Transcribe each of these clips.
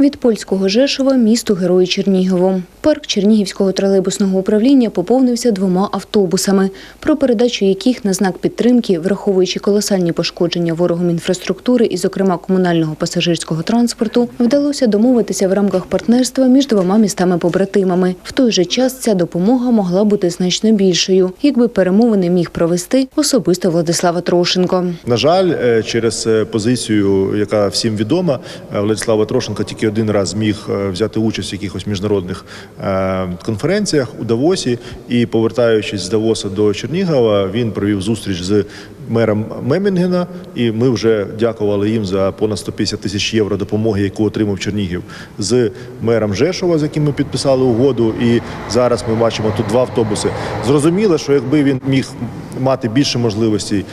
Від польського Жешова місту Герої Чернігову. Парк Чернігівського тролейбусного управління поповнився двома автобусами, про передачу яких на знак підтримки, враховуючи колосальні пошкодження ворогом інфраструктури і, зокрема, комунального пасажирського транспорту, вдалося домовитися в рамках партнерства між двома містами-побратимами. В той же час ця допомога могла бути значно більшою, якби перемовини міг провести особисто Владислава Трошенко. На жаль, е, через е, позицію, яка всім відома, е, Владислава Трошенка тільки один раз зміг е, взяти участь в якихось міжнародних е, конференціях у Давосі. І повертаючись з Давоса до Чернігова, він провів зустріч з мером Мемінгена. І ми вже дякували їм за понад 150 тисяч євро допомоги, яку отримав Чернігів з мером Жешова, з яким ми підписали угоду. І зараз ми бачимо тут два автобуси. Зрозуміло, що якби він міг мати більше можливостей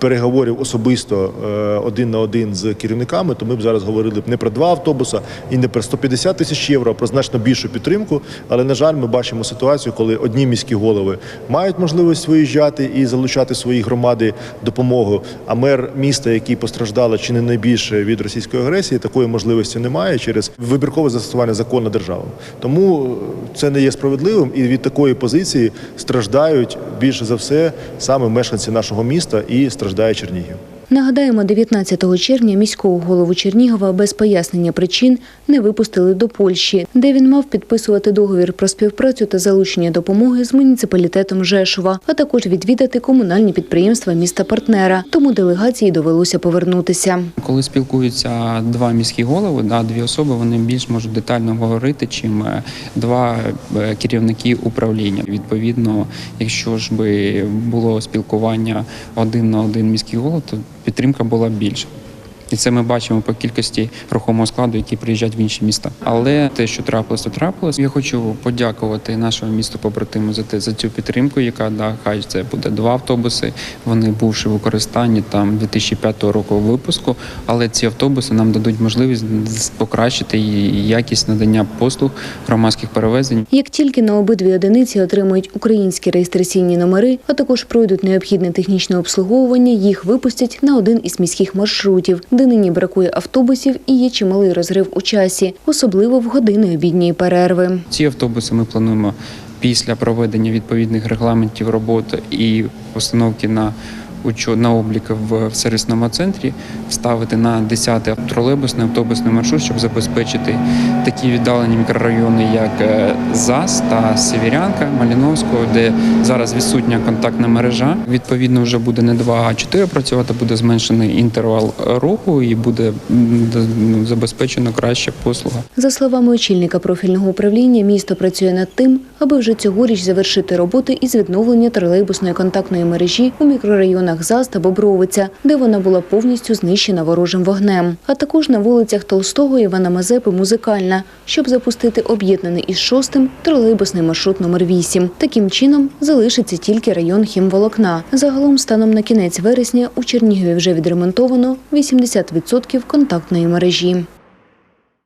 переговорів особисто е, один на один з керівниками, то ми б зараз говорили б не про два автобуса і не про 150 тисяч євро, а про значно більшу підтримку. Але на жаль, ми бачимо ситуацію, коли одні міські голови мають можливість виїжджати і залучати свої громади допомогу. А мер міста, який постраждала чи не найбільше від російської агресії, такої можливості немає через вибіркове застосування закону держави. Тому е, це не є справедливим, і від такої позиції страждають більше за все саме мешканці нашого міста і страждає Чернігів. Нагадаємо, 19 червня міського голову Чернігова без пояснення причин не випустили до Польщі, де він мав підписувати договір про співпрацю та залучення допомоги з муніципалітетом Жешова, а також відвідати комунальні підприємства міста партнера. Тому делегації довелося повернутися. Коли спілкуються два міські голови, да, дві особи, вони більш можуть детально говорити, чим е, два е, керівники управління. Відповідно, якщо ж би було спілкування один на один міський голов, то підтримка була більша. І це ми бачимо по кількості рухомого складу, які приїжджають в інші міста. Але те, що трапилось, то трапилось. Я хочу подякувати нашому місту побратиму за те за цю підтримку, яка да, хай це буде два автобуси. Вони бувши в використанні там 2005 року випуску. Але ці автобуси нам дадуть можливість покращити якість надання послуг громадських перевезень. Як тільки на обидві одиниці отримують українські реєстраційні номери, а також пройдуть необхідне технічне обслуговування, їх випустять на один із міських маршрутів, нині бракує автобусів і є чималий розрив у часі, особливо в години обідньої перерви. Ці автобуси ми плануємо після проведення відповідних регламентів роботи і постановки на на облік в сервісному центрі вставити на 10-й тролейбусний автобусний маршрут, щоб забезпечити такі віддалені мікрорайони, як е, ЗАС та Сєвєрянка, Маліновського, де зараз відсутня контактна мережа. Відповідно, вже буде не 2, а 4 працювати, буде зменшений інтервал руху і буде ну, забезпечено краща послуга. За словами очільника профільного управління, місто працює над тим, аби вже цьогоріч завершити роботи із відновлення тролейбусної контактної мережі у мікрорайонах ЗАЗ та Бобровиця, де вона була повністю знищена ворожим вогнем, а також на вулицях Толстого, Івана Мазепи, Музикальна, щоб запустити об'єднаний із шостим тролейбусний маршрут номер 8. Таким чином залишиться тільки район хімволокна. Загалом, станом на кінець вересня, у Чернігові вже відремонтовано 80% контактної мережі.